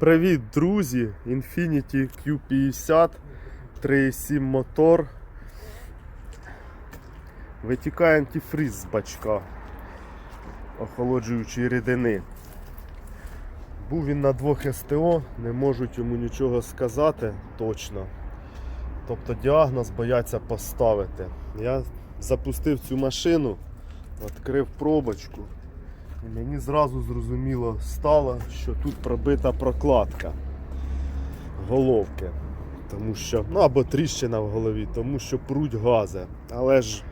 Привіт, друзі! Infiniti Q50 3.7 мотор. Витікає антифриз з бачка охолоджуючої рідини. Був він на двох СТО, не можуть йому нічого сказати точно. Тобто діагноз бояться поставити. Я запустив цю машину, відкрив пробочку. І мені зразу зрозуміло стало, що тут пробита прокладка головки. Тому що, ну або тріщина в голові, тому що пруть гази. Але ж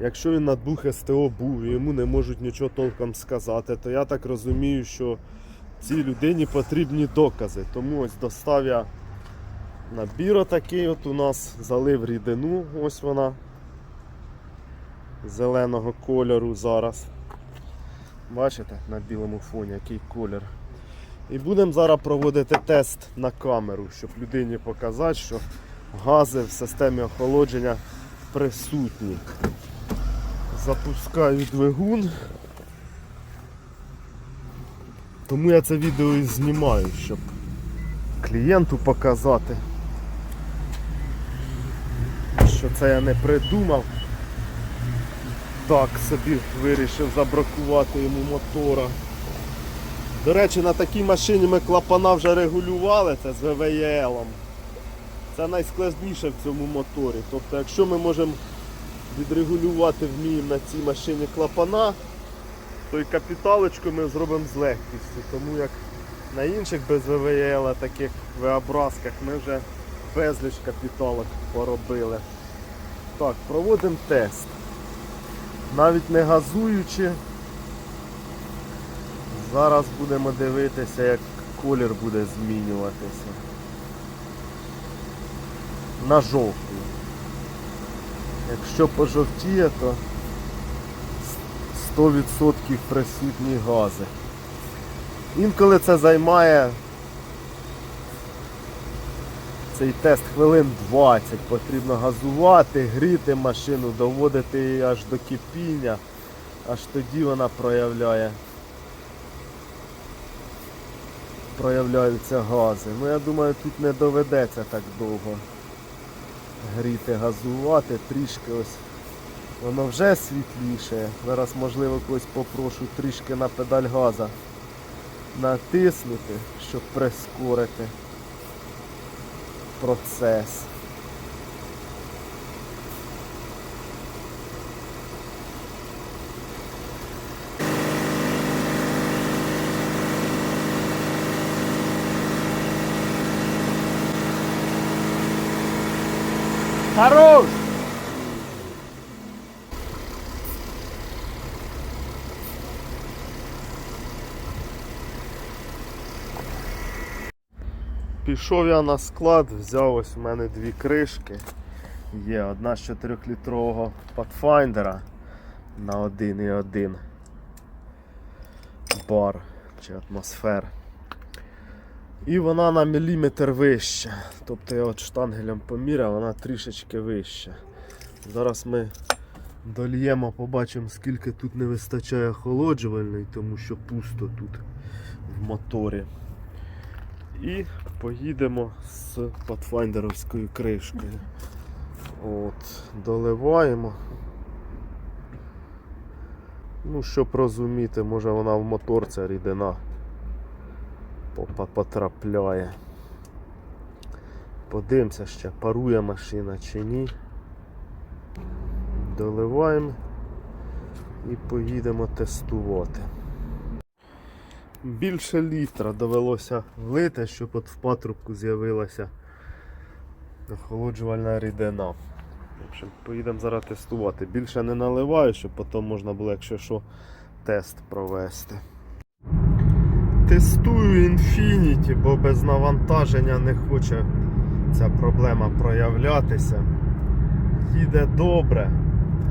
якщо він на двох СТО був і йому не можуть нічого толком сказати, то я так розумію, що цій людині потрібні докази. Тому ось достав я набір отакий от у нас, залив рідину, ось вона зеленого кольору зараз. Бачите, на білому фоні який колір. І будемо зараз проводити тест на камеру, щоб людині показати, що гази в системі охолодження присутні. Запускаю двигун. Тому я це відео і знімаю, щоб клієнту показати, що це я не придумав так собі вирішив забракувати йому мотора. До речі, на такій машині ми клапана вже регулювали, це з ВВЄЛ. Це найскладніше в цьому моторі. Тобто, якщо ми можемо відрегулювати вміємо на цій машині клапана, то і капіталочку ми зробимо з легкістю. Тому як на інших без ВВЄЛ, таких V-образках, ми вже безліч капіталок поробили. Так, проводимо тест навіть не газуючи. Зараз будемо дивитися, як колір буде змінюватися. На жовтий. Якщо пожовтіє, то 100% присутні гази. Інколи це займає цей тест хвилин 20. Потрібно газувати, гріти машину, доводити її аж до кипіння, аж тоді вона проявляє. Проявляються гази. Ну я думаю, тут не доведеться так довго гріти, газувати, трішки ось воно вже світліше. Зараз можливо когось попрошу трішки на педаль газа натиснути, щоб прискорити процес. Хорош! Пішов я на склад, взяв ось у мене дві кришки. Є одна з 4-літрового Pathfinder на 1,1 бар чи атмосфер. І вона на міліметр вища. Тобто я от штангелем поміряв, вона трішечки вища. Зараз ми дольємо, побачимо скільки тут не вистачає охолоджувальної, тому що пусто тут в моторі. І поїдемо з патфайндеровською кришкою. От, доливаємо. Ну, щоб розуміти, може вона в мотор ця рідина потрапляє. Подивимося ще, парує машина чи ні. Доливаємо і поїдемо тестувати. Більше літра довелося влити, щоб от в патрубку з'явилася охолоджувальна рідина. В общем, поїдемо зараз тестувати. Більше не наливаю, щоб потім можна було, якщо що, тест провести. Тестую Infinity, бо без навантаження не хоче ця проблема проявлятися. Їде добре,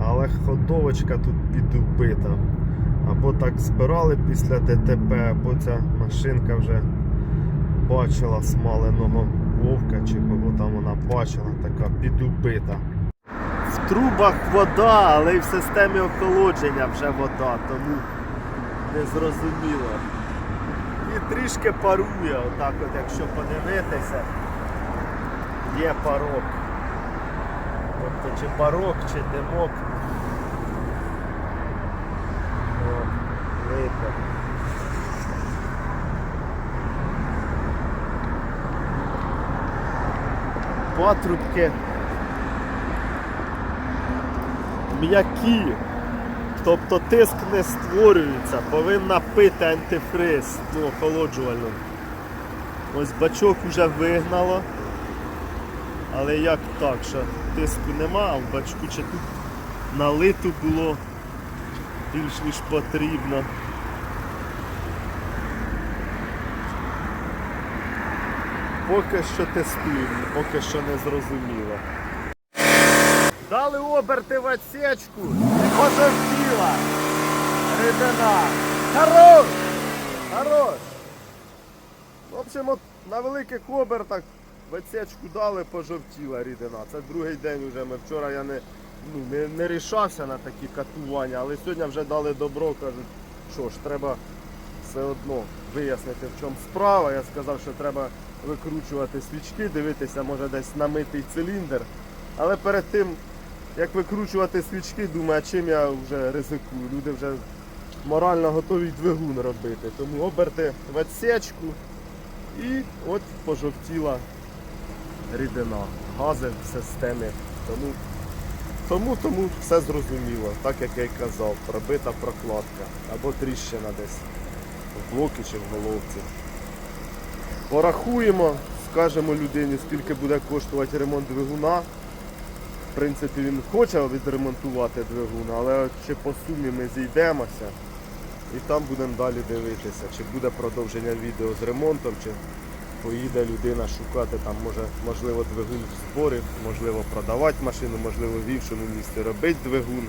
але ходовочка тут підубита. Або так збирали після ДТП, або ця машинка вже бачила смаленого вовка чи кого там вона бачила, така підубита. В трубах вода, але й в системі охолодження вже вода, тому не зрозуміло. І трішки парує, отак от, якщо подивитися, є парок. Тобто чи парок, чи димок. Патрубки м'які. Тобто тиск не створюється, повинна пити антифриз, ну, охолоджувально. Ось бачок вже вигнало. Але як так, що тиску нема, а в бачку чи тут налито було більш ніж потрібно. Поки що тестуємо, поки що не зрозуміло. Дали оберти в отсечку і пожовтіла. Хорош! Хорош! В общем, от на великих обертах в отсечку дали, пожовтіла рідина. Це другий день вже. Ми вчора я не, ну, не, не рішався на такі катування, але сьогодні вже дали добро, кажуть, що ж, треба все одно вияснити, в чому справа. Я сказав, що треба викручувати свічки, дивитися, може десь намитий циліндр. Але перед тим, як викручувати свічки, думаю, а чим я вже ризикую. Люди вже морально готові двигун робити. Тому оберти в отсечку і от пожовтіла рідина. Гази в системі. Тому, тому, тому все зрозуміло, так як я й казав, пробита прокладка або тріщина десь в блокі чи в головці. Порахуємо, скажемо людині, скільки буде коштувати ремонт двигуна. В принципі, він хоче відремонтувати двигун, але чи по сумі ми зійдемося і там будемо далі дивитися, чи буде продовження відео з ремонтом, чи поїде людина шукати там, може, можливо, двигун в зборі, можливо, продавати машину, можливо, в іншому місці робити двигун.